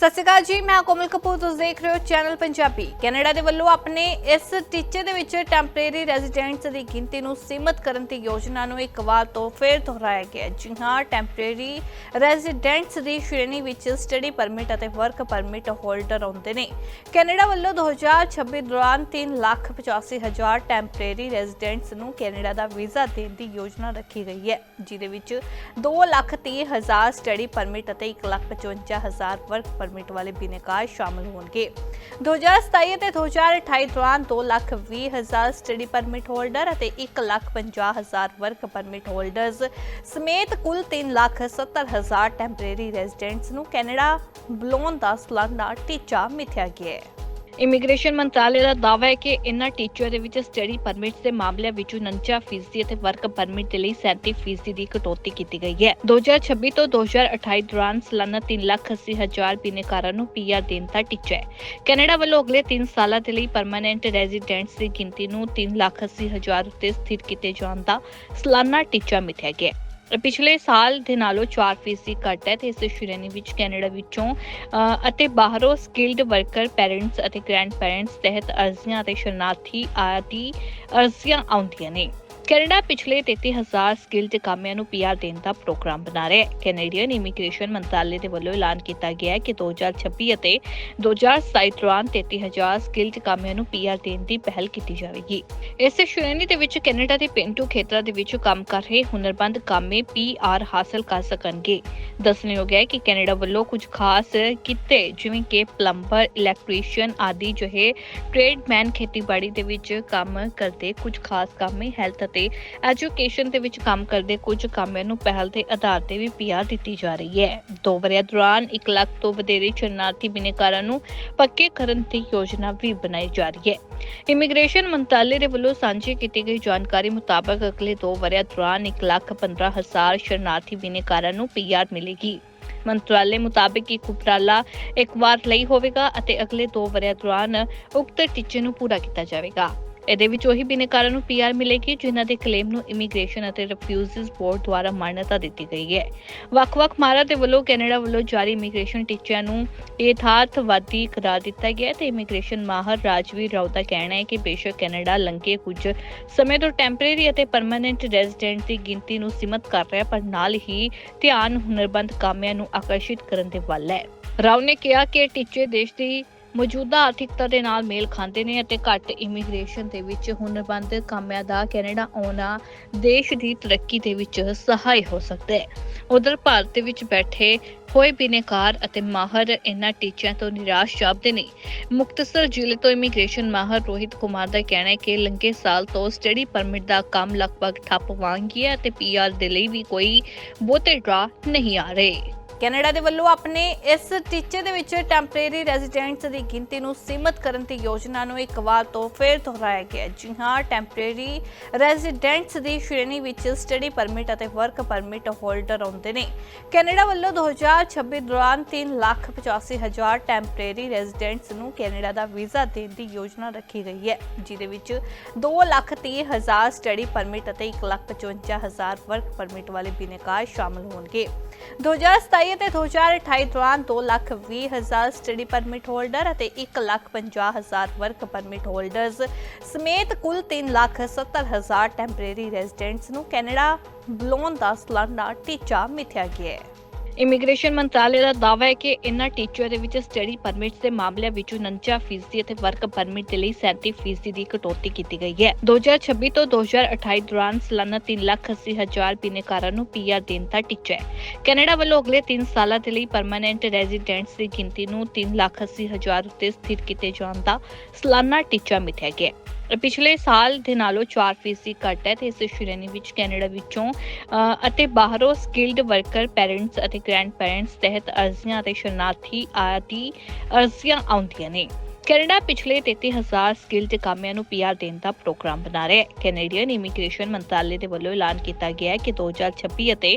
ਸਤਿ ਸ਼੍ਰੀ ਅਕਾਲ ਜੀ, ਮੈਂ ਕੋਮਲ ਕਪੂਰ, ਤੁਸੀਂ ਦੇਖ ਰਹੇ ਹੋ ਚੈਨਲ ਪੰਜਾਬੀ। ਕੈਨੇਡਾ ਦੇ ਵੱਲੋਂ ਆਪਣੇ ਇਸ ਟੀਚੇ ਦੇ ਵਿੱਚ ਟੈਂਪਰੇਰੀ ਰੈਜ਼ੀਡੈਂਟਸ ਦੀ ਗਿਣਤੀ ਨੂੰ ਸੀਮਤ ਕਰਨ ਦੀ ਯੋਜਨਾ ਨੂੰ ਇੱਕ ਵਾਰ ਤੋਂ ਫਿਰ ਦੁਹਰਾਇਆ ਗਿਆ ਜੀ ਹਾਂ ਟੈਂਪਰੇਰੀ ਰੈਜ਼ੀਡੈਂਟਸ ਦੀ ਸ਼੍ਰੇਣੀ ਵਿੱਚ ਸਟੱਡੀ ਪਰਮਿਟ ਅਤੇ ਵਰਕ ਪਰਮਿਟ ਹੋਲਡਰ ਆਉਂਦੇ ਨੇ। ਕੈਨੇਡਾ ਵੱਲੋਂ 2026 ਦੌਰਾਨ 3 ਲੱਖ 85 ਹਜ਼ਾਰ ਟੈਂਪਰੇਰੀ ਰੈਜ਼ੀਡੈਂਟਸ ਨੂੰ ਕੈਨੇਡਾ ਦਾ ਵੀਜ਼ਾ ਦੇਣ ਦੀ ਯੋਜਨਾ ਰੱਖੀ ਗਈ ਹੈ, ਜਿਹਦੇ ਵਿੱਚ 2 ਲੱਖ 30 ਹਜ਼ਾਰ ਸਟੱਡੀ ਪਰਮਿਟ ਅਤੇ 1 ਲੱਖ 55 ਹਜ਼ਾਰ ਵਰਕ ਪਰਮਿਟ ਵਾਲੇ ਬਿਨੇਕਾਰ ਸ਼ਾਮਲ ਹੋਣਗੇ। 2027 ਅਤੇ 2028 ਦੌਰਾਨ 2 ਲੱਖ 20 ਹਜ਼ਾਰ ਸਟੱਡੀ ਪਰਮਿਟ ਹੋਲਡਰ ਅਤੇ 1 ਲੱਖ 50 ਹਜ਼ਾਰ ਵਰਕ ਪਰਮਿਟ ਹੋਲਡਰਸ ਸਮੇਤ ਕੁੱਲ 3 ਲੱਖ 70 ਹਜ਼ਾਰ ਟੈਂਪਰੇਰੀ ਰੈਜ਼ੀਡੈਂਟਸ ਨੂੰ ਕੈਨੇਡਾ ਬੁਲਾਉਣ ਦਾ ਸਾਲਾਨਾ ਟੀਚਾ ਮਿਥਿਆ ਗਿਆ ਹੈ। ਇਮੀਗ੍ਰੇਸ਼ਨ ਮੰਤਰਾਲੇ ਦਾ ਦਾਅਵਾ ਹੈ ਕਿ ਇਨ੍ਹਾਂ ਟੀਚਰ ਦੇ ਵਿੱਚ ਸਟੱਡੀ ਪਰਮਿਟ ਦੇ ਮਾਮਲਿਆਂ ਵਿੱਚ 49 ਫੀਸਦੀ ਅਤੇ ਵਰਕ ਪਰਮਿਟ ਦੇ ਲਈ 37 ਫੀਸਦੀ ਦੀ ਕਟੌਤੀ ਕੀਤੀ ਗਈ ਹੈ। 2026 ਤੋਂ 2028 ਦੌਰਾਨ ਸਾਲਾਨਾ 3 ਲੱਖ 80 ਹਜ਼ਾਰ ਬਿਨੇਕਾਰਾਂ ਨੂੰ ਪੀਆਰ ਦੇਣ ਦਾ ਟੀਚਾ ਹੈ। ਕੈਨੇਡਾ ਵੱਲੋਂ ਅਗਲੇ 3 ਸਾਲਾਂ ਦੇ ਲਈ ਪਰਮਾਨੈਂਟ ਰੈਜ਼ੀਡੈਂਟਸ ਦੀ ਗਿਣਤੀ ਨੂੰ 3 ਲੱਖ 80 ਹਜ਼ਾਰ ਉੱਤੇ ਸਥਿਰ ਕੀਤੇ ਜਾਣ ਦਾ ਸਾਲਾਨਾ ਟੀਚਾ ਮਿਥਿਆ ਗਿਆ ਹੈ। ਪਿਛਲੇ ਸਾਲ ਦੇ ਨਾਲੋਂ 4% ਘੱਟ ਹੈ ਤੇ ਇਸ ਸ਼੍ਰੇਣੀ ਵਿੱਚ ਕੈਨੇਡਾ ਵਿੱਚੋਂ ਅਤੇ ਬਾਹਰੋਂ ਸਕਿਲਡ ਵਰਕਰ ਪੈਰੈਂਟਸ ਅਤੇ ਗ੍ਰੈਂਡ ਪੈਰੈਂਟਸ ਤਹਿਤ ਅਰਜ਼ੀਆਂ ਅਤੇ ਸ਼ਰਨਾਰਥੀ ਆਦਿ ਅਰਜ਼ੀਆਂ ਆਉਂਦੀਆਂ ਨੇ। ਕੈਨੇਡਾ ਪਿਛਲੇ 33000 ਸਕਿਲਡ ਕਾਮਿਆਂ ਨੂੰ ਪੀਆਰ ਦੇਣ ਦਾ ਪ੍ਰੋਗਰਾਮ ਬਣਾ ਰਿਹਾ ਹੈ। ਕੈਨੇਡੀਅਨ ਇਮੀਗ੍ਰੇਸ਼ਨ ਮੰਤਰਾਲੇ ਦੇ ਵੱਲੋਂ ਐਲਾਨ ਕੀਤਾ ਗਿਆ ਹੈ ਕਿ 2026 ਅਤੇ 2027 ਦੌਰਾਨ 33000 ਸਕਿਲਡ ਕਾਮਿਆਂ ਨੂੰ ਪੀਆਰ ਦੇਣ ਦੀ ਪਹਿਲ ਕੀਤੀ ਜਾਵੇਗੀ। ਇਸ ਸ਼੍ਰੇਣੀ ਦੇ ਵਿੱਚ ਕੈਨੇਡਾ ਦੇ ਪਿੰਟੂ ਖੇਤਰਾਂ ਦੇ ਵਿੱਚ ਕੰਮ ਕਰ ਰਹੇ ਹੁਨਰਮੰਦ ਕਾਮੇ ਪੀਆਰ ਹਾਸਲ ਕਰ ਸਕਣਗੇ। ਦੱਸਣਯੋਗ ਹੈ ਕਿ ਕੈਨੇਡਾ ਵੱਲੋਂ ਕੁਝ ਖਾਸ ਕਿੱਤੇ ਜਿਵੇਂ ਕਿ ਪਲੰਬਰ, ਇਲੈਕਟ੍ਰੀਸ਼ੀਅਨ ਆਦਿ ਜਿਹੇ ਟ੍ਰੇਡਮੈਨ ਖੇਤੀਬਾੜੀ ਦੇ ਵਿੱਚ ਕੰਮ ਕਰਦੇ ਕੁਝ ਖਾਸ ਕਾਮੇ ਹੈਲਥ ਅਤੇ ਐਜੂਕੇਸ਼ਨ ਦੇ ਵਿੱਚ ਕੰਮ ਕਰਦੇ ਕੁਝ ਕਾਮਿਆਂ ਨੂੰ ਪਹਿਲ ਦੇ ਆਧਾਰ ਤੇ ਵੀ ਪੀਆਰ ਦਿੱਤੀ ਜਾ ਰਹੀ ਹੈ। ਦੋ ਵਰਿਆਂ ਦੌਰਾਨ 1 ਲੱਖ ਤੋਂ ਵਧੇਰੇ ਸ਼ਰਨਾਰਥੀ ਬਿਨੇਕਾਰਾਂ ਨੂੰ ਪੱਕੇ ਕਰਨ ਦੀ ਯੋਜਨਾ ਵੀ ਬਣਾਈ ਜਾ ਰਹੀ ਹੈ। ਇਮੀਗ੍ਰੇਸ਼ਨ ਮੰਤਰਾਲੇ ਦੇ ਵੱਲੋਂ ਸਾਂਝੀ ਕੀਤੀ ਗਈ ਜਾਣਕਾਰੀ ਮੁਤਾਬਕ ਅਗਲੇ 2 ਵਰਿਆਂ ਦੌਰਾਨ 1 ਲੱਖ 15 ਹਜ਼ਾਰ ਸ਼ਰਨਾਰਥੀ ਬਿਨੇਕਾਰਾਂ ਨੂੰ ਪੀਆਰ ਮਿਲੇਗੀ। ਮੰਤਰਾਲੇ ਮੁਤਾਬਕ ਇਹ ਉਪਰਾਲਾ ਇੱਕ ਵਾਰ ਲਈ ਹੋਵੇਗਾ ਅਤੇ ਅਗਲੇ 2 ਵਰਿਆਂ ਦੌਰਾਨ ਉਕਤ ਟੀਚੇ ਨੂੰ ਪੂਰਾ ਕੀਤਾ ਜਾਵੇਗਾ। ਇਹਦੇ ਵਿੱਚ ਉਹੀ ਬਿਨੇਕਾਰਾਂ ਨੂੰ ਪੀਆਰ ਮਿਲੇਗੀ ਜਿਨ੍ਹਾਂ ਦੇ ਕਲੇਮ ਨੂੰ ਇਮੀਗ੍ਰੇਸ਼ਨ ਅਤੇ ਰਿਫਿਊਜ਼ਸ ਬੋਰਡ ਦੁਆਰਾ ਮਾਨਤਾ ਦਿੱਤੀ ਗਈ ਹੈ। ਵੱਖ-ਵੱਖ ਮਾਰਾ ਦੇ ਵੱਲੋਂ ਕੈਨੇਡਾ ਵੱਲੋਂ ਜਾਰੀ ਇਮੀਗ੍ਰੇਸ਼ਨ ਟੀਚਿਆਂ ਨੂੰ ਯਥਾਰਥਵਾਦੀ ਕਰਾਰ ਦਿੱਤਾ ਗਿਆ ਤੇ ਇਮੀਗ੍ਰੇਸ਼ਨ ਮਾਹਰ ਰਾਜਵੀਰ ਰਾਉ ਦਾ ਕਹਿਣਾ ਹੈ ਕਿ ਬੇਸ਼ੱਕ ਕੈਨੇਡਾ ਲੰਘੇ ਕੁਝ ਸਮੇਂ ਤੋਂ ਟੈਂਪਰੇਰੀ ਅਤੇ ਪਰਮਨੈਂਟ ਰੈਜ਼ੀਡੈਂਟ ਦੀ ਗਿਣਤੀ ਨੂੰ ਸੀਮਤ ਕਰ ਰਿਹਾ ਪਰ ਨਾਲ ਹੀ ਧਿਆਨ ਹੁਨਰਬੰਦ ਕਾਮਿਆਂ ਨੂੰ ਆਕਰਸ਼ਿਤ ਕਰਨ ਦੇ ਵੱਲ ਹੈ। ਰਾਉ ਨੇ ਕਿਹਾ ਕਿ ਟੀਚੇ ਦੇਸ਼ ਦੀ ਮੌਜੂਦਾ ਆਰਥਿਕਤਾ ਦੇ ਨਾਲ ਮੇਲ ਖਾਂਦੇ ਨੇ ਅਤੇ ਘੱਟ ਇਮੀਗ੍ਰੇਸ਼ਨ ਦੇ ਵਿੱਚ ਹੁਨਰਬੰਦ ਕਾਮਿਆਂ ਦਾ ਕੈਨੇਡਾ ਆਉਣਾ ਦੇਸ਼ ਦੀ ਤਰੱਕੀ ਦੇ ਵਿੱਚ ਸਹਾਈ ਹੋ ਸਕਦਾ ਹੈ। ਉਧਰ ਭਾਰਤ ਵਿੱਚ ਬੈਠੇ ਹੋਏ ਬਿਨੇਕਾਰ ਅਤੇ ਮਾਹਰ ਇਹਨਾਂ ਟੀਚਿਆਂ ਤੋਂ ਨਿਰਾਸ਼ ਜਾਪਦੇ ਨੇ। ਮੁਕਤਸਰ ਜ਼ਿਲ੍ਹੇ ਤੋਂ ਇਮੀਗ੍ਰੇਸ਼ਨ ਮਾਹਰ ਰੋਹਿਤ ਕੁਮਾਰ ਦਾ ਕਹਿਣਾ ਹੈ ਕਿ ਲੰਘੇ ਸਾਲ ਤੋਂ ਸਟੱਡੀ ਪਰਮਿਟ ਦਾ ਕੰਮ ਲਗਭਗ ਠੱਪ ਵਾਂਗ ਗਿਆ ਤੇ ਪੀਆਰ ਦੇ ਲਈ ਵੀ ਕੋਈ ਬਹੁਤੇ ਡਰਾ ਨਹੀਂ ਆ ਰਹੇ। ਕੈਨੇਡਾ ਦੇ ਵੱਲੋਂ ਆਪਣੇ ਇਸ ਟੀਚੇ ਦੇ ਵਿੱਚ ਟੈਂਪਰੇਰੀ ਰੈਜ਼ੀਡੈਂਟਸ ਦੀ ਗਿਣਤੀ ਨੂੰ ਸੀਮਤ ਕਰਨ ਦੀ ਯੋਜਨਾ ਨੂੰ ਇੱਕ ਵਾਰ ਤੋਂ ਫਿਰ ਦੁਹਰਾਇਆ ਗਿਆ ਜੀ ਹਾਂ, ਟੈਂਪਰੇਰੀ ਰੈਜ਼ੀਡੈਂਟਸ ਦੀ ਸ਼੍ਰੇਣੀ ਵਿੱਚ ਸਟੱਡੀ ਪਰਮਿਟ ਅਤੇ ਵਰਕ ਪਰਮਿਟ ਹੋਲਡਰ ਆਉਂਦੇ ਨੇ। ਕੈਨੇਡਾ ਵੱਲੋਂ 2026 ਦੌਰਾਨ 3 ਲੱਖ 85 ਹਜ਼ਾਰ ਟੈਂਪਰੇਰੀ ਰੈਜ਼ੀਡੈਂਟਸ ਨੂੰ ਕੈਨੇਡਾ ਦਾ ਵੀਜ਼ਾ ਦੇਣ ਦੀ ਯੋਜਨਾ ਰੱਖੀ ਗਈ ਹੈ, ਜਿਹਦੇ ਵਿੱਚ 2 ਲੱਖ 30 ਹਜ਼ਾਰ ਸਟੱਡੀ ਪਰਮਿਟ ਅਤੇ 1 ਲੱਖ 55 ਹਜ਼ਾਰ ਵਰਕ ਪਰਮਿਟ ਵਾਲੇ ਬਿਨੇਕਾਰ ਸ਼ਾਮਲ ਹੋਣਗੇ। 2027 ਅਤੇ 2028 ਦੌਰਾਨ 2 ਲੱਖ 20 ਹਜ਼ਾਰ ਸਟੱਡੀ ਪਰਮਿਟ ਹੋਲਡਰ ਅਤੇ 1 ਲੱਖ 50 ਹਜ਼ਾਰ ਵਰਕ ਪਰਮਿਟ ਹੋਲਡਰਸ ਸਮੇਤ ਕੁੱਲ 3 ਲੱਖ 70 ਹਜ਼ਾਰ ਟੈਂਪਰੇਰੀ ਰੈਜ਼ੀਡੈਂਟਸ ਨੂੰ ਕੈਨੇਡਾ ਬੁਲਾਉਣ ਦਾ ਸਾਲਾਨਾ ਟੀਚਾ ਮਿਥਿਆ ਗਿਆ ਹੈ। ਇਮੀਗ੍ਰੇਸ਼ਨ ਮੰਤਰਾਲੇ ਦਾ ਦਾਅਵਾ ਹੈ ਕਿ ਇਨ੍ਹਾਂ ਟੀਚਰ ਦੇ ਵਿੱਚ ਸਟੱਡੀ ਪਰਮਿਟ ਦੇ ਮਾਮਲਿਆਂ ਵਿੱਚ 49 ਫੀਸਦੀ ਅਤੇ ਵਰਕ ਪਰਮਿਟ ਦੇ ਲਈ 37 ਫੀਸਦੀ ਦੀ ਕਟੌਤੀ ਕੀਤੀ ਗਈ ਹੈ। 2026 ਤੋਂ 2028 ਦੌਰਾਨ ਸਾਲਾਨਾ 3 ਲੱਖ 80 ਹਜ਼ਾਰ ਬਿਨੇਕਾਰਾਂ ਨੂੰ ਪੀਆਰ ਦੇਣ ਦਾ ਟੀਚਾ ਹੈ। ਕੈਨੇਡਾ ਵੱਲੋਂ ਅਗਲੇ 3 ਸਾਲਾਂ ਦੇ ਲਈ ਪਰਮਾਨੈਂਟ ਰੈਜ਼ੀਡੈਂਟਸ ਦੀ ਗਿਣਤੀ ਨੂੰ 3 ਲੱਖ 80 ਹਜ਼ਾਰ ਉੱਤੇ ਸਥਿਰ ਕੀਤੇ ਜਾਣ ਦਾ ਸਾਲਾਨਾ ਟੀਚਾ ਮਿਥਿਆ ਗਿਆ ਹੈ। ਪਿਛਲੇ ਸਾਲ ਦੇ ਨਾਲੋਂ 4% ਘੱਟ ਹੈ ਤੇ ਇਸ ਸ਼੍ਰੇਣੀ ਵਿੱਚ ਕੈਨੇਡਾ ਵਿੱਚੋਂ ਅਤੇ ਬਾਹਰੋਂ ਸਕਿਲਡ ਵਰਕਰ ਪੈਰੈਂਟਸ ਅਤੇ ਗ੍ਰੈਂਡ ਪੈਰੈਂਟਸ ਤਹਿਤ ਅਰਜ਼ੀਆਂ ਅਤੇ ਸ਼ਰਨਾਰਥੀ ਆਦਿ ਅਰਜ਼ੀਆਂ ਆਉਂਦੀਆਂ ਨੇ। ਕੈਨੇਡਾ ਪਿਛਲੇ 33000 ਸਕਿਲਡ ਕਾਮਿਆਂ ਨੂੰ ਪੀਆਰ ਦੇਣ ਦਾ ਪ੍ਰੋਗਰਾਮ ਬਣਾ ਰਿਹਾ ਹੈ। ਕੈਨੇਡੀਅਨ ਇਮੀਗ੍ਰੇਸ਼ਨ ਮੰਤਰਾਲੇ ਦੇ ਵੱਲੋਂ ਐਲਾਨ ਕੀਤਾ ਗਿਆ ਹੈ ਕਿ 2026 ਅਤੇ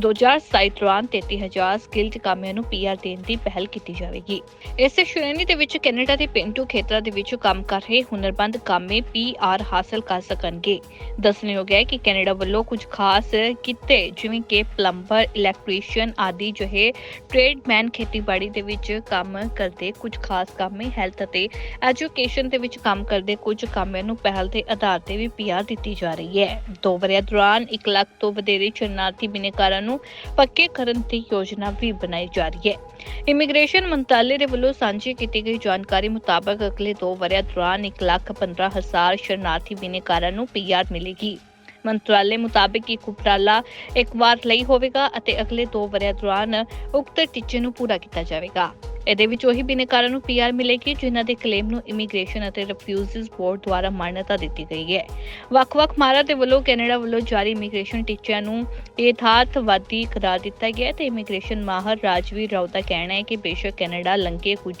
2027 ਦੌਰਾਨ 33000 ਸਕਿਲਡ ਕਾਮਿਆਂ ਨੂੰ ਪੀਆਰ ਦੇਣ ਦੀ ਪਹਿਲ ਕੀਤੀ ਜਾਵੇਗੀ। ਇਸ ਸ਼੍ਰੇਣੀ ਦੇ ਵਿੱਚ ਕੈਨੇਡਾ ਦੇ ਪਿੰਡੂ ਖੇਤਰਾਂ ਦੇ ਵਿੱਚ ਕੰਮ ਕਰ ਰਹੇ ਹੁਨਰਮੰਦ ਕਾਮੇ ਪੀਆਰ ਹਾਸਲ ਕਰ ਸਕਣਗੇ। ਦੱਸਣਯੋਗ ਹੈ ਕਿ ਕੈਨੇਡਾ ਵੱਲੋਂ ਕੁਝ ਖਾਸ ਕਿੱਤੇ ਜਿਵੇਂ ਕਿ ਪਲੰਬਰ, ਇਲੈਕਟ੍ਰੀਸ਼ੀਅਨ ਆਦਿ ਜਿਹੇ ਟ੍ਰੇਡਮੈਨ ਖੇਤੀਬਾੜੀ ਦੇ ਵਿੱਚ ਕੰਮ ਕਰਦੇ ਕੁਝ ਖਾਸ ਕਾਮੇ ਹੈਲਥ ਅਤੇ ਐਜੂਕੇਸ਼ਨ ਦੇ ਵਿੱਚ ਕੰਮ ਕਰਦੇ ਕੁਝ ਕਾਮਿਆਂ ਨੂੰ ਪਹਿਲ ਦੇ ਆਧਾਰ ਤੇ ਵੀ ਪੀਆਰ ਦਿੱਤੀ ਜਾ ਰਹੀ ਹੈ। ਦੋ ਵਰਿਆਂ ਦੌਰਾਨ 1 ਲੱਖ ਤੋਂ ਵਧੇਰੇ ਸ਼ਰਨਾਰਥੀ ਬਿਨੇਕਾਰਾਂ ਨੂੰ ਪੱਕੇ ਕਰਨ ਦੀ ਯੋਜਨਾ ਵੀ ਬਣਾਈ ਜਾ ਰਹੀ ਹੈ। ਇਮੀਗ੍ਰੇਸ਼ਨ ਮੰਤਰਾਲੇ ਦੇ ਵੱਲੋਂ ਸਾਂਝੀ ਕੀਤੀ ਗਈ ਜਾਣਕਾਰੀ ਮੁਤਾਬਕ ਅਗਲੇ 2 ਵਰਿਆਂ ਦੌਰਾਨ 1 ਲੱਖ 15 ਹਜ਼ਾਰ ਸ਼ਰਨਾਰਥੀ ਬਿਨੇਕਾਰਾਂ ਨੂੰ ਪੀਆਰ ਮਿਲੇਗੀ। ਮੰਤਰਾਲੇ ਮੁਤਾਬਕ ਇਹ ਉਪਰਾਲਾ ਇੱਕ ਵਾਰ ਲਈ ਹੋਵੇਗਾ ਅਤੇ ਅਗਲੇ 2 ਵਰਿਆਂ ਦੌਰਾਨ ਉਕਤ ਟੀਚੇ ਨੂੰ ਪੂਰਾ ਕੀਤਾ ਜਾਵੇਗਾ। ਇਹਦੇ ਵਿੱਚ ਉਹੀ ਬਿਨੇਕਾਰਾਂ ਨੂੰ ਪੀਆਰ ਮਿਲੇਗੀ ਜਿਨ੍ਹਾਂ ਦੇ ਕਲੇਮ ਨੂੰ ਇਮੀਗ੍ਰੇਸ਼ਨ ਅਤੇ ਰਿਫਿਊਜ਼ਸ ਬੋਰਡ ਦੁਆਰਾ ਮਾਨਤਾ ਦਿੱਤੀ ਗਈ ਹੈ। ਵੱਖ-ਵੱਖ ਮਾਹਰਾਂ ਦੇ ਵੱਲੋਂ ਕੈਨੇਡਾ ਵੱਲੋਂ ਜਾਰੀ ਇਮੀਗ੍ਰੇਸ਼ਨ ਟੀਚਿਆਂ ਨੂੰ ਯਥਾਰਥਵਾਦੀ ਕਰਾਰ ਦਿੱਤਾ ਗਿਆ ਹੈ ਤੇ ਇਮੀਗ੍ਰੇਸ਼ਨ ਮਾਹਰ ਰਾਜਵੀਰ ਰਾਉ ਦਾ ਕਹਿਣਾ ਹੈ ਕਿ ਬੇਸ਼ੱਕ ਕੈਨੇਡਾ ਲੰਘੇ ਕੁਝ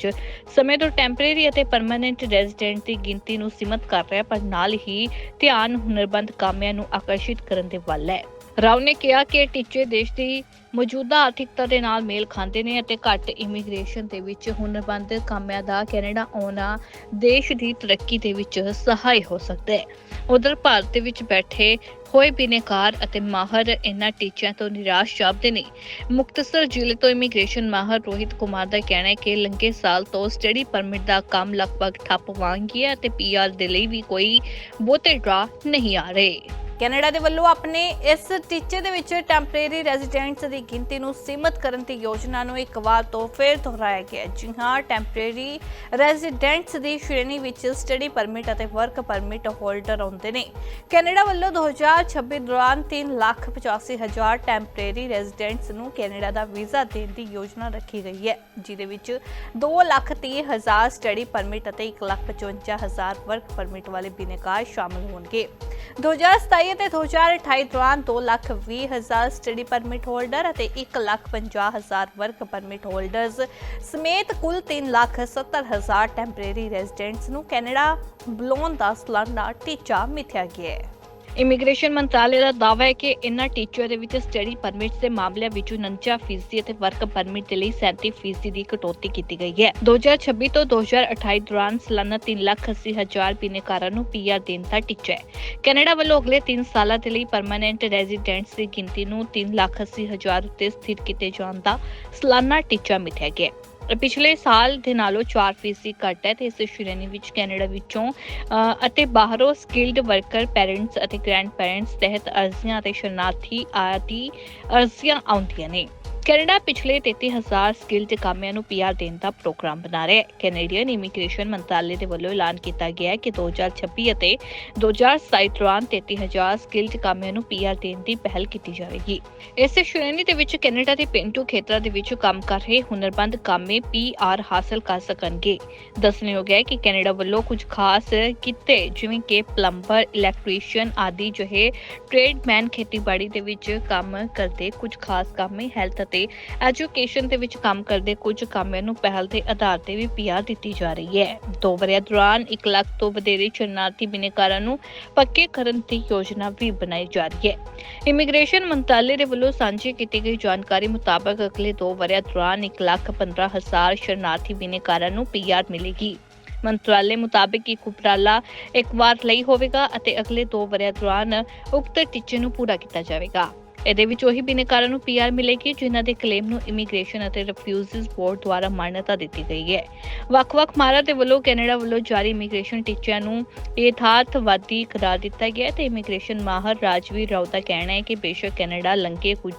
ਸਮੇਂ ਤੋਂ ਟੈਂਪਰੇਰੀ ਅਤੇ ਪਰਮਨੈਂਟ ਰੈਜ਼ੀਡੈਂਟ ਦੀ ਗਿਣਤੀ ਨੂੰ ਸੀਮਤ ਕਰ ਰਿਹਾ ਪਰ ਨਾਲ ਹੀ ਧਿਆਨ ਹੁਨਰਬੰਦ ਕਾਮਿਆਂ ਨੂੰ ਆਕਰਸ਼ਿਤ ਕਰਨ ਦੇ ਵੱਲ ਹੈ। ਰਾਓ ਨੇ ਕਿਹਾ ਕਿ ਟੀਚੇ ਦੇਸ਼ ਦੀ ਮੌਜੂਦਾ ਆਰਥਿਕਤਾ ਦੇ ਨਾਲ ਮੇਲ ਖਾਂਦੇ ਨੇ ਅਤੇ ਘੱਟ ਇਮੀਗ੍ਰੇਸ਼ਨ ਦੇ ਵਿੱਚ ਹੁਨਰਬੰਦ ਕਾਮਿਆਂ ਦਾ ਕੈਨੇਡਾ ਆਉਣਾ ਦੇਸ਼ ਦੀ ਤਰੱਕੀ ਦੇ ਵਿੱਚ ਸਹਾਈ ਹੋ ਸਕਦਾ ਹੈ। ਉਧਰ ਭਾਰਤ ਵਿੱਚ ਬੈਠੇ ਹੋਏ ਬਿਨੇਕਾਰ ਅਤੇ ਮਾਹਰ ਇਹਨਾਂ ਟੀਚਿਆਂ ਤੋਂ ਨਿਰਾਸ਼ ਜਾਪਦੇ ਨੇ। ਮੁਕਤਸਰ ਜ਼ਿਲ੍ਹੇ ਤੋਂ ਇਮੀਗ੍ਰੇਸ਼ਨ ਮਾਹਰ ਰੋਹਿਤ ਕੁਮਾਰ ਦਾ ਕਹਿਣਾ ਹੈ ਕਿ ਲੰਘੇ ਸਾਲ ਤੋਂ ਸਟੱਡੀ ਪਰਮਿਟ ਦਾ ਕੰਮ ਲਗਭਗ ਠੱਪ ਵਾਂਗ ਗਿਆ ਅਤੇ ਪੀਆਰ ਦੇ ਲਈ ਵੀ ਕੋਈ ਬਹੁਤੇ ਡਰਾ ਨਹੀਂ ਆ ਰਹੇ। ਕੈਨੇਡਾ ਦੇ ਵੱਲੋਂ ਆਪਣੇ ਇਸ ਟੀਚੇ ਦੇ ਵਿੱਚ ਟੈਂਪਰੇਰੀ ਰੈਜ਼ੀਡੈਂਟਸ ਦੀ ਗਿਣਤੀ ਨੂੰ ਸੀਮਤ ਕਰਨ ਦੀ ਯੋਜਨਾ ਨੂੰ ਇੱਕ ਵਾਰ ਤੋਂ ਫਿਰ ਦੁਹਰਾਇਆ ਗਿਆ ਜੀ ਹਾਂ, ਟੈਂਪਰੇਰੀ ਰੈਜ਼ੀਡੈਂਟਸ ਦੀ ਸ਼੍ਰੇਣੀ ਵਿੱਚ ਸਟੱਡੀ ਪਰਮਿਟ ਅਤੇ ਵਰਕ ਪਰਮਿਟ ਹੋਲਡਰ ਆਉਂਦੇ ਨੇ। ਕੈਨੇਡਾ ਵੱਲੋਂ 2026 ਦੌਰਾਨ 385000 ਟੈਂਪਰੇਰੀ ਰੈਜ਼ੀਡੈਂਟਸ ਨੂੰ ਕੈਨੇਡਾ ਦਾ ਵੀਜ਼ਾ ਦੇਣ ਦੀ ਯੋਜਨਾ ਰੱਖੀ ਗਈ ਹੈ, ਜਿਹਦੇ ਵਿੱਚ 230000 ਸਟੱਡੀ ਪਰਮਿਟ ਅਤੇ 155000 ਵਰਕ ਪਰਮਿਟ ਵਾਲੇ ਬਿਨੇਕਾਰ ਸ਼ਾਮਲ ਹੋਣਗੇ। 2027 ਅਤੇ 2028 ਦੌਰਾਨ 220000 ਸਟੱਡੀ ਪਰਮਿਟ ਹੋਲਡਰ ਅਤੇ 150000 ਵਰਕ ਪਰਮਿਟ ਹੋਲਡਰਸ ਸਮੇਤ ਕੁੱਲ 370000 ਟੈਂਪਰੇਰੀ ਰੈਜ਼ੀਡੈਂਟਸ ਨੂੰ ਕੈਨੇਡਾ ਬੁਲਾਉਣ ਦਾ ਸਲਾਨਾ ਟੀਚਾ ਮਿਥਿਆ ਗਿਆ ਹੈ। ਇਮੀਗ੍ਰੇਸ਼ਨ ਮੰਤਰਾਲੇ ਦਾ ਦਾਅਵਾ ਹੈ ਕਿ ਇਨ੍ਹਾਂ ਟੀਚਰ ਦੇ ਵਿੱਚ ਸਟੱਡੀ ਪਰਮਿਟ ਦੇ ਮਾਮਲਿਆਂ ਵਿੱਚ 49 ਫੀਸਦੀ ਅਤੇ ਵਰਕ ਪਰਮਿਟ ਦੇ ਲਈ 37 ਫੀਸਦੀ ਦੀ ਕਟੌਤੀ ਕੀਤੀ ਗਈ ਹੈ। 2026 ਤੋਂ 2028 ਦੌਰਾਨ ਸਾਲਾਨਾ 380000 ਬਿਨੇਕਾਰਾਂ ਨੂੰ ਪੀਆਰ ਦੇਣ ਦਾ ਟੀਚਾ ਹੈ। ਕੈਨੇਡਾ ਵੱਲੋਂ ਅਗਲੇ 3 ਸਾਲਾਂ ਦੇ ਲਈ ਪਰਮਨੈਂਟ ਰੈਜ਼ੀਡੈਂਟਸ ਦੀ ਗਿਣਤੀ ਨੂੰ 380000 ਉੱਤੇ ਸਥਿਰ ਕੀਤੇ ਜਾਣ ਦਾ ਸਾਲਾਨਾ ਟੀਚਾ ਮਿਥਿਆ ਗਿਆ ਹੈ। ਪਿਛਲੇ ਸਾਲ ਦੇ ਨਾਲੋਂ 4% ਘੱਟ ਹੈ ਤੇ ਇਸ ਸ਼੍ਰੇਣੀ ਵਿੱਚ ਕੈਨੇਡਾ ਵਿੱਚੋਂ ਅਤੇ ਬਾਹਰੋਂ ਸਕਿਲਡ ਵਰਕਰ ਪੈਰੈਂਟਸ ਅਤੇ ਗ੍ਰੈਂਡ ਪੈਰੈਂਟਸ ਤਹਿਤ ਅਰਜ਼ੀਆਂ ਅਤੇ ਸ਼ਰਨਾਰਥੀ ਆਦਿ ਅਰਜ਼ੀਆਂ ਆਉਂਦੀਆਂ ਨੇ। ਕੈਨੇਡਾ ਪਿਛਲੇ 33000 ਸਕਿਲਡ ਕਾਮਿਆਂ ਨੂੰ ਪੀਆਰ ਦੇਣ ਦਾ ਪ੍ਰੋਗਰਾਮ ਬਣਾ ਰਿਹਾ ਹੈ। ਕੈਨੇਡੀਅਨ ਇਮੀਗ੍ਰੇਸ਼ਨ ਮੰਤਰਾਲੇ ਦੇ ਵੱਲੋਂ ਐਲਾਨ ਕੀਤਾ ਗਿਆ ਹੈ ਕਿ 2026 ਅਤੇ 2027 ਦੌਰਾਨ 33000 ਸਕਿਲਡ ਕਾਮਿਆਂ ਨੂੰ ਪੀਆਰ ਦੇਣ ਦੀ ਪਹਿਲ ਕੀਤੀ ਜਾਵੇਗੀ। ਇਸ ਸ਼੍ਰੇਣੀ ਦੇ ਵਿੱਚ ਕੈਨੇਡਾ ਦੇ ਪਿੰਡੂ ਖੇਤਰਾਂ ਦੇ ਵਿੱਚ ਕੰਮ ਕਰ ਰਹੇ ਹੁਨਰਬੰਦ ਕਾਮੇ ਪੀਆਰ ਹਾਸਲ ਕਰ ਸਕਣਗੇ। ਦੱਸਣਯੋਗ ਹੈ ਕਿ ਕੈਨੇਡਾ ਵੱਲੋਂ ਕੁਝ ਖਾਸ ਕਿੱਤੇ ਜਿਵੇਂ ਕਿ ਪਲੰਬਰ, ਇਲੈਕਟ੍ਰੀਸ਼ੀਅਨ ਆਦਿ ਜਿਹੇ ਟ੍ਰੇਡਮੈਨ ਖੇਤੀਬਾੜੀ ਦੇ ਵਿੱਚ ਕੰਮ ਕਰਦੇ ਕੁਝ ਖਾਸ ਕਾਮੇ, ਹੈਲਥ ਅਤੇ ਐਜੂਕੇਸ਼ਨ ਦੇ ਵਿੱਚ ਕੰਮ ਕਰਦੇ ਕੁਝ ਕਾਮਿਆਂ ਨੂੰ ਪਹਿਲ ਦੇ ਆਧਾਰ ਤੇ ਵੀ ਪੀਆਰ ਦਿੱਤੀ ਜਾ ਰਹੀ ਹੈ। ਦੋ ਵਰਿਆਂ ਦੌਰਾਨ 1 ਲੱਖ ਤੋਂ ਵਧੇਰੇ ਸ਼ਰਨਾਰਥੀ ਬਿਨੇਕਾਰਾਂ ਨੂੰ ਪੱਕੇ ਕਰਨ ਦੀ ਯੋਜਨਾ ਵੀ ਬਣਾਈ ਜਾ ਰਹੀ ਹੈ। ਇਮੀਗ੍ਰੇਸ਼ਨ ਮੰਤਰਾਲੇ ਦੇ ਵੱਲੋਂ ਸਾਂਝੀ ਕੀਤੀ ਗਈ ਜਾਣਕਾਰੀ ਮੁਤਾਬਕ ਅਗਲੇ 2 ਵਰਿਆਂ ਦੌਰਾਨ 1 ਲੱਖ 15 ਹਜ਼ਾਰ ਸ਼ਰਨਾਰਥੀ ਬਿਨੇਕਾਰਾਂ ਨੂੰ ਪੀਆਰ ਮਿਲੇਗੀ। ਮੰਤਰਾਲੇ ਮੁਤਾਬਕ ਇਹ ਉਪਰਾਲਾ ਇੱਕ ਵਾਰ ਲਈ ਹੋਵੇਗਾ ਅਤੇ ਅਗਲੇ 2 ਵਰਿਆਂ ਦੌਰਾਨ ਉਕਤ ਟੀਚੇ ਨੂੰ ਪੂਰਾ ਕੀਤਾ ਜਾਵੇਗਾ। ਇਹਦੇ ਵਿੱਚ ਉਹੀ ਬਿਨੇਕਾਰਾਂ ਨੂੰ ਪੀਆਰ ਮਿਲੇਗੀ ਜਿਨ੍ਹਾਂ ਦੇ ਕਲੇਮ ਨੂੰ ਇਮੀਗ੍ਰੇਸ਼ਨ ਅਤੇ ਰਿਫਿਊਜ਼ਸ ਬੋਰਡ ਦੁਆਰਾ ਮਾਨਤਾ ਦਿੱਤੀ ਗਈ ਹੈ। ਵੱਖ-ਵੱਖ ਮਾਹਰਾਂ ਦੇ ਵੱਲੋਂ ਕੈਨੇਡਾ ਵੱਲੋਂ ਜਾਰੀ ਇਮੀਗ੍ਰੇਸ਼ਨ ਟੀਚਿਆਂ ਨੂੰ ਯਥਾਰਥਵਾਦੀ ਕਰਾਰ ਦਿੱਤਾ ਗਿਆ ਤੇ ਇਮੀਗ੍ਰੇਸ਼ਨ ਮਾਹਰ ਰਾਜਵੀਰ ਰਾਉ ਦਾ ਕਹਿਣਾ ਹੈ ਕਿ ਬੇਸ਼ੱਕ ਕੈਨੇਡਾ ਲੰਘੇ ਕੁਝ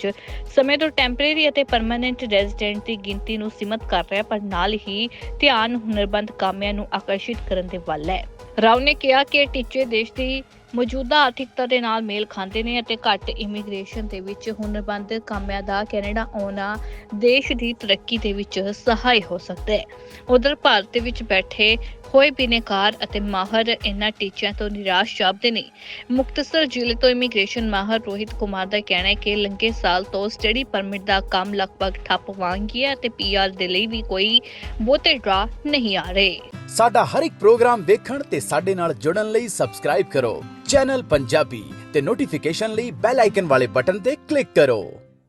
ਸਮੇਂ ਤੋਂ ਟੈਂਪਰੇਰੀ ਅਤੇ ਪਰਮਨੈਂਟ ਰੈਜ਼ੀਡੈਂਟ ਦੀ ਗਿਣਤੀ ਨੂੰ ਸੀਮਤ ਕਰ ਰਿਹਾ ਪਰ ਨਾਲ ਹੀ ਧਿਆਨ ਹੁਨਰਬੰਦ ਕਾਮਿਆਂ ਨੂੰ ਆਕਰਸ਼ਿਤ ਕਰਨ ਦੇ ਵੱਲ ਹੈ। ਰਾਓ ਨੇ ਕਿਹਾ ਕਿ ਟੀਚੇ ਦੇਸ਼ ਦੀ ਮੌਜੂਦਾ ਆਰਥਿਕਤਾ ਦੇ ਨਾਲ ਮੇਲ ਖਾਂਦੇ ਨੇ ਅਤੇ ਘੱਟ ਇਮੀਗ੍ਰੇਸ਼ਨ ਦੇ ਵਿੱਚ ਹੁਨਰਬੰਦ ਕਾਮਿਆਂ ਦਾ ਕੈਨੇਡਾ ਆਉਣਾ ਦੇਸ਼ ਦੀ ਤਰੱਕੀ ਦੇ ਵਿੱਚ ਸਹਾਇ ਹੋ ਸਕਦਾ ਹੈ। ਉਧਰ ਭਾਰਤ ਵਿੱਚ ਬੈਠੇ ਹੋਏ ਬਿਨੇਕਾਰ ਅਤੇ ਮਾਹਰ ਇਹਨਾਂ ਟੀਚਿਆਂ ਤੋਂ ਨਿਰਾਸ਼ ਜਾਪਦੇ ਨੇ। ਮੁਕਤਸਰ ਜ਼ਿਲ੍ਹੇ ਤੋਂ ਇਮੀਗ੍ਰੇਸ਼ਨ ਮਾਹਰ ਰੋਹਿਤ ਕੁਮਾਰ ਦਾ ਕਹਿਣਾ ਹੈ ਕਿ ਲੰਘੇ ਸਾਲ ਤੋਂ ਸਟੱਡੀ ਪਰਮਿਟ ਦਾ ਕੰਮ ਲਗਭਗ ਠੱਪ ਵਾਂਗ ਹੀ ਹੈ ਪੀਆਰ ਦੇ ਲਈ ਵੀ ਕੋਈ ਬਹੁਤੇ ਡਰਾ ਨਹੀਂ ਆ ਰਹੇ। ਸਾਡਾ ਹਰ ਇੱਕ ਪ੍ਰੋਗਰਾਮ ਵੇਖਣ ਤੇ ਸਾਡੇ ਨਾਲ ਜੁੜਨ ਲਈ ਸਬਸਕ੍ਰਾਈਬ ਕਰੋ। ਚੈਨਲ ਪੰਜਾਬੀ ਤੇ ਨੋਟੀਫਿਕੇਸ਼ਨ ਲਈ ਬੈਲ ਆਈਕਨ ਵਾਲੇ ਬਟਨ ਤੇ ਕਲਿੱਕ ਕਰੋ।